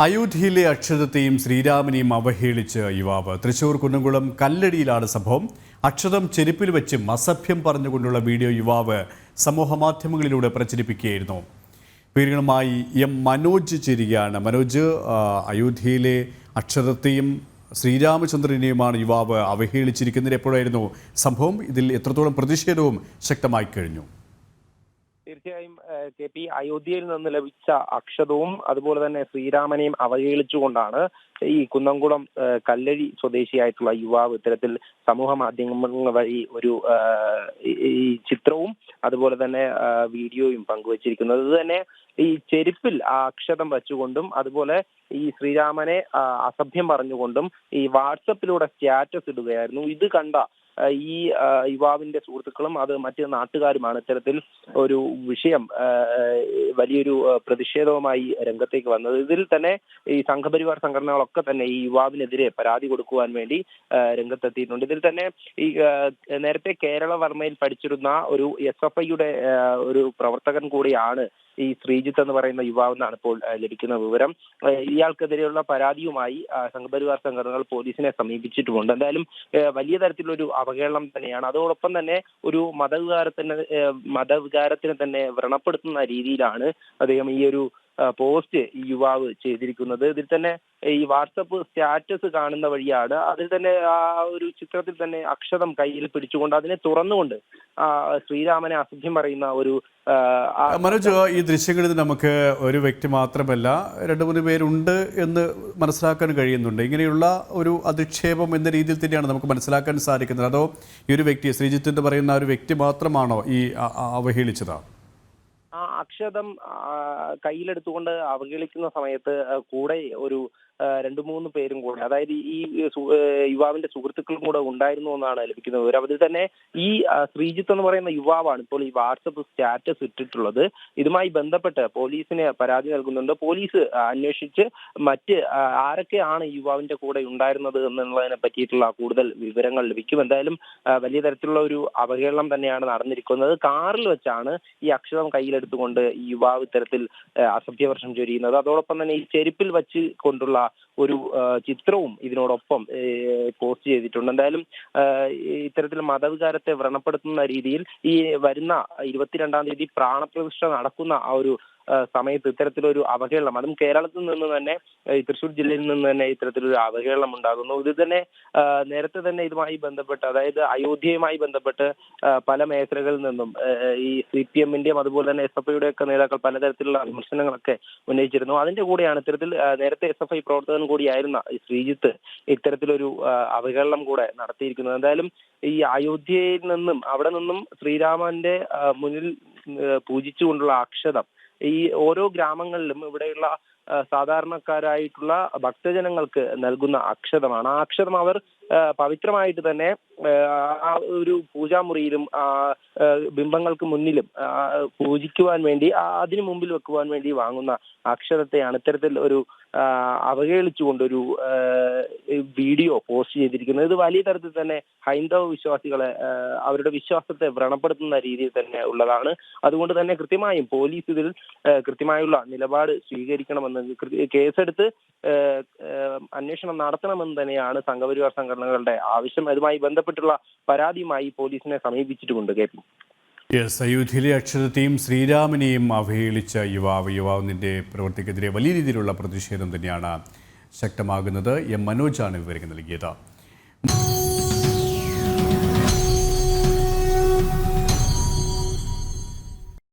അയോധ്യയിലെ അക്ഷരത്തെയും ശ്രീരാമനെയും അവഹേളിച്ച് യുവാവ്. തൃശൂർ കുന്നംകുളം കല്ലടിയിലാണ് സംഭവം. അക്ഷരം ചെരുപ്പിൽ വെച്ച് അസഭ്യം പറഞ്ഞുകൊണ്ടുള്ള വീഡിയോ യുവാവ് സമൂഹമാധ്യമങ്ങളിലൂടെ പ്രചരിപ്പിക്കുകയായിരുന്നു. പേരുകളുമായി എം മനോജ് ചേരുകയാണ്. മനോജ് അയോധ്യയിലെ അക്ഷരത്തെയും ശ്രീരാമചന്ദ്രനെയുമാണ് യുവാവ് അവഹേളിച്ചിരിക്കുന്നത് എപ്പോഴായിരുന്നു സംഭവം? ഇതിൽ എത്രത്തോളം പ്രതിഷേധവും ശക്തമായി കഴിഞ്ഞു? തീർച്ചയായും കെ പി അയോധ്യയിൽ നിന്ന് ലഭിച്ച അക്ഷതവും അതുപോലെ തന്നെ ശ്രീരാമനെയും അവഹേളിച്ചുകൊണ്ടാണ് ഈ കുന്നംകുളം കല്ലഴി സ്വദേശിയായിട്ടുള്ള യുവാവ് ഇത്തരത്തിൽ സമൂഹ മാധ്യമങ്ങൾ വഴി ഒരു ഈ- ചിത്രവും അതുപോലെ തന്നെ വീഡിയോയും പങ്കുവച്ചിരിക്കുന്നത്. ഇത് തന്നെ ഈ ചെരുപ്പിൽ ആ അക്ഷതം വച്ചുകൊണ്ടും അതുപോലെ ഈ ശ്രീരാമനെ അസഭ്യം പറഞ്ഞുകൊണ്ടും ഈ വാട്സപ്പിലൂടെ സ്റ്റാറ്റസ് ഇടുകയായിരുന്നു. ഇത് കണ്ട ഈ യുവാവിന്റെ സുഹൃത്തുക്കളും അത് മറ്റ് നാട്ടുകാരുമാണ്. ഇത്തരത്തിൽ ഒരു വിഷയം വലിയൊരു പ്രതിഷേധവുമായി രംഗത്തേക്ക് വന്നത്. ഇതിൽ തന്നെ ഈ സംഘപരിവാർ സംഘടനകളൊക്കെ തന്നെ ഈ യുവാവിനെതിരെ പരാതി കൊടുക്കുവാൻ വേണ്ടി രംഗത്തെത്തിയിട്ടുണ്ട്. ഇതിൽ തന്നെ ഈ നേരത്തെ കേരള വർമ്മയിൽ പഠിച്ചിരുന്ന ഒരു എസ് എഫ് ഐയുടെ ഒരു പ്രവർത്തകൻ കൂടിയാണ് ഈ ശ്രീജിത്ത് എന്ന് പറയുന്ന യുവാവ് എന്നാണ് ഇപ്പോൾ ലഭിക്കുന്ന വിവരം. ഇയാൾക്കെതിരെയുള്ള പരാതിയുമായി സംഘപരിവാർ സംഘടനകൾ പോലീസിനെ സമീപിച്ചിട്ടുമുണ്ട്. എന്തായാലും വലിയ തരത്തിലൊരു അവഹേളനം തന്നെയാണ്. അതോടൊപ്പം തന്നെ ഒരു മതവികാരത്തിന് മതവികാരത്തിന് തന്നെ വ്രണപ്പെടുത്തുന്ന രീതിയിലാണ് അദ്ദേഹം ഈ ഒരു പോസ്റ്റ് ഈ യുവാവ് ചെയ്തിരിക്കുന്നത്. ഇതിൽ തന്നെ ഈ വാട്സപ്പ് സ്റ്റാറ്റസ് കാണുന്ന വഴിയാണ് അതിൽ തന്നെ ആ ഒരു ചിത്രത്തിൽ തന്നെ അക്ഷതം കയ്യിൽ പിടിച്ചുകൊണ്ട് അതിനെ തുറന്നുകൊണ്ട് ശ്രീരാമനെ അസഭ്യം പറയുന്ന ഒരു മനോജ് ഈ ദൃശ്യങ്ങളിൽ നമുക്ക് ഒരു വ്യക്തി മാത്രമല്ല രണ്ട് മൂന്ന് പേരുണ്ട് എന്ന് മനസ്സിലാക്കാൻ കഴിയുന്നുണ്ട്. ഇങ്ങനെയുള്ള ഒരു അധിക്ഷേപം എന്ന രീതിയിൽ തന്നെയാണ് നമുക്ക് മനസ്സിലാക്കാൻ സാധിക്കുന്നത്. അതോ ഈ ഒരു വ്യക്തി ശ്രീജിത്ത് എന്ന് പറയുന്ന ഒരു വ്യക്തി മാത്രമാണോ ഈ അ- അ- അവഹേളിച്ചത്? ആ അക്ഷതം കയ്യിലെടുത്തുകൊണ്ട് അവഹേളിക്കുന്ന സമയത്ത് കൂടെ ഒരു രണ്ടു മൂന്ന് പേരും കൂടെ. അതായത് ഈ യുവാവിന്റെ സുഹൃത്തുക്കളും കൂടെ ഉണ്ടായിരുന്നു എന്നാണ് ലഭിക്കുന്ന വിവരം അതിൽ തന്നെ ഈ ശ്രീജിത്ത് എന്ന് പറയുന്ന യുവാവാണ് ഇപ്പോൾ ഈ വാട്സപ്പ് സ്റ്റാറ്റസ് ഇട്ടിട്ടുള്ളത്. ഇതുമായി ബന്ധപ്പെട്ട് പോലീസിന് പരാതി നൽകുന്നുണ്ട്. പോലീസ് അന്വേഷിച്ച് മറ്റ് ആരൊക്കെയാണ് യുവാവിന്റെ കൂടെ ഉണ്ടായിരുന്നത് എന്നുള്ളതിനെ പറ്റിയിട്ടുള്ള കൂടുതൽ വിവരങ്ങൾ ലഭിക്കും. എന്തായാലും വലിയ തരത്തിലുള്ള ഒരു അവഹേളനം തന്നെയാണ് നടന്നിരിക്കുന്നത്. കാറിൽ വെച്ചാണ് ഈ അക്ഷരം കയ്യിലെടുത്തുകൊണ്ട് ഈ യുവാവ് ഇത്തരത്തിൽ അസഭ്യവർഷം ചൊരിയുന്നത്. അതോടൊപ്പം തന്നെ ഈ ചെരുപ്പിൽ വെച്ച് കൊണ്ടുള്ള ഒരു ചിത്രവും ഇതിനോടൊപ്പം പോസ്റ്റ് ചെയ്തിട്ടുണ്ട്. എന്തായാലും ഇത്തരത്തിൽ മതവികാരത്തെ വ്രണപ്പെടുത്തുന്ന രീതിയിൽ ഈ വരുന്ന ഇരുപത്തിരണ്ടാം തീയതി പ്രാണപ്രതിഷ്ഠ നടക്കുന്ന ആ ഒരു സമയത്ത് ഇത്തരത്തിലൊരു അവഹേളനം. അതും കേരളത്തിൽ നിന്ന് തന്നെ തൃശൂർ ജില്ലയിൽ നിന്ന് തന്നെ ഇത്തരത്തിലൊരു അവഹേളനം ഉണ്ടാകുന്നു. ഇത് തന്നെ നേരത്തെ തന്നെ ഇതുമായി ബന്ധപ്പെട്ട് അതായത് അയോധ്യയുമായി ബന്ധപ്പെട്ട് പല മേഖലകളിൽ നിന്നും ഈ സി പി എമ്മിന്റെയും അതുപോലെ തന്നെ എസ് എഫ് ഐയുടെ ഒക്കെ നേതാക്കൾ പലതരത്തിലുള്ള വിമർശനങ്ങളൊക്കെ ഉന്നയിച്ചിരുന്നു. അതിന്റെ കൂടെയാണ് ഇത്തരത്തിൽ നേരത്തെ എസ് എഫ് ഐ പ്രവർത്തകൻ കൂടിയായിരുന്ന ശ്രീജിത്ത് ഇത്തരത്തിലൊരു അവഹേളനം കൂടെ നടത്തിയിരിക്കുന്നത്. എന്തായാലും ഈ അയോധ്യയിൽ നിന്നും അവിടെ നിന്നും ശ്രീരാമന്റെ മുന്നിൽ പൂജിച്ചുകൊണ്ടുള്ള അക്ഷതം ഈ ഓരോ ഗ്രാമങ്ങളിലും ഇവിടെയുള്ള സാധാരണക്കാരായിട്ടുള്ള ഭക്തജനങ്ങൾക്ക് നൽകുന്ന അക്ഷതമാണ്. ആ അക്ഷതം അവർ പവിത്രമായിട്ട് തന്നെ ആ, ഒരു പൂജാമുറിയിലും ആ, ബിംബങ്ങൾക്ക് മുന്നിലും പൂജിക്കുവാൻ വേണ്ടി അതിനു മുമ്പിൽ വെക്കുവാൻ വേണ്ടി വാങ്ങുന്ന അക്ഷരത്തെയാണ് ഇത്തരത്തിൽ ഒരു അവഹേളിച്ചുകൊണ്ട് ഒരു വീഡിയോ പോസ്റ്റ് ചെയ്തിരിക്കുന്നത്. ഇത് വലിയ തരത്തിൽ തന്നെ ഹൈന്ദവ വിശ്വാസികളെ അവരുടെ വിശ്വാസത്തെ വ്രണപ്പെടുത്തുന്ന രീതിയിൽ തന്നെ ഉള്ളതാണ്. അതുകൊണ്ട് തന്നെ കൃത്യമായും പോലീസ് ഇതിൽ കൃത്യമായുള്ള നിലപാട് സ്വീകരിക്കണമെന്ന് കേസെടുത്ത് അന്വേഷണം നടത്തണമെന്ന് തന്നെയാണ് സംഘപരിവാർ സംഘടനകളുടെ ആവശ്യം അതുമായി ബന്ധപ്പെട്ടുള്ള പരാതിയുമായി പോലീസിനെ സമീപിച്ചിട്ടുമുണ്ട് കെ പി. യെസ് അയോധ്യയിലെ അക്ഷരത്തെയും ശ്രീരാമനെയും അവഹേളിച്ച യുവാവ് യുവാവിന്റെ പ്രവൃത്തിക്കെതിരെ വലിയ രീതിയിലുള്ള പ്രതിഷേധം തന്നെയാണ് ശക്തമാകുന്നത് എം മനോജാണ് വിവരങ്ങൾ നൽകിയത്.